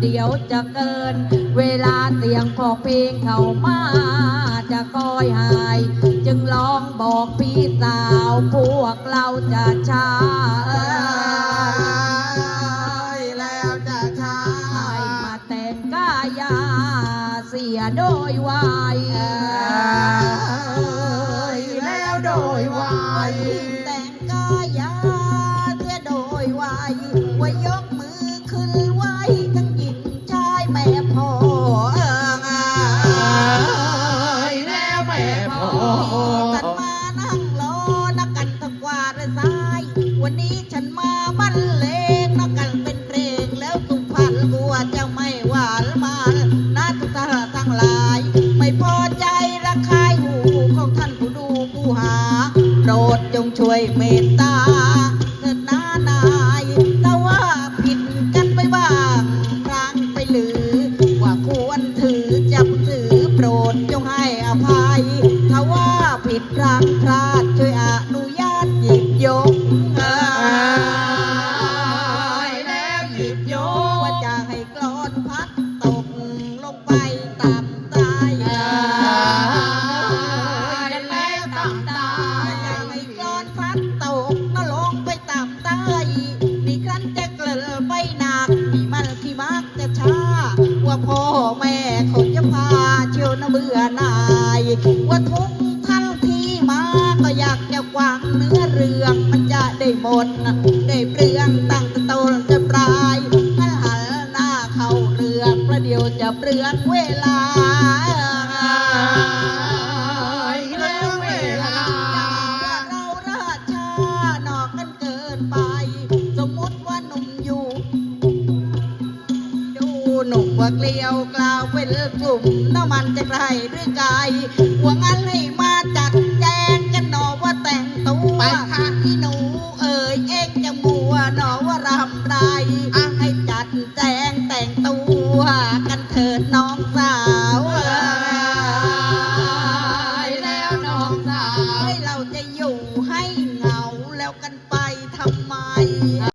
เดี๋ยวจะเกิน เวลาเสียงพอเพลงเข้ามาจะคอยหาย จึงลองบอกพี่สาวพวกเราจะช้าแล้วจะช้าให้มาแต่งกายา เสียโดยไวแล้วโดยไวแต่งกายาเสียโดยไวว่ายกานมันนะทุกท่านทั้งหลาย ไม่พอใจระคายหูของท่านผู้ดูผู้หา โปรดจงช่วยเมตตาเถิดนานายถ้าว่าผิดกันไปบ้างพรางไปหรือ ว่าควรถือจับถือโปรดจงให้อภัย ถ้าว่าผิดพลังพลาดช่วยอนุญาตหยิบยกเอ่ยแล้วหยิบโยว่าจะให้กลอนพัดตก พัดตกนลงไปตามตายนี่ครั้นจะเกลือไปหนักมีมันที่มักจะช้าว่าพ่อแม่คงจะพาเชียวนะเบื่อหน่าย ว่าทุกท่านที่มาก็อยากจะกวางเนื้อเรื่องมันจะได้หมดได้เปลื ประเดี๋ยวจะเปลืองเวลาแล้วเวลาว่าเราราชานอกกันเกินไป สมมติว่าหนุ่มอยู่ ดูหนุ่มว่าเกลียวกล่าวเป็นกลุ่มน้ำมันจะไกลหรือไกลว่างั้นให้มาจัดแจงกันหนอว่าแต่งตัวไปค่ะพี่หนูเอ๋ยเอ็งจะมัวหนอว่ารำไรให้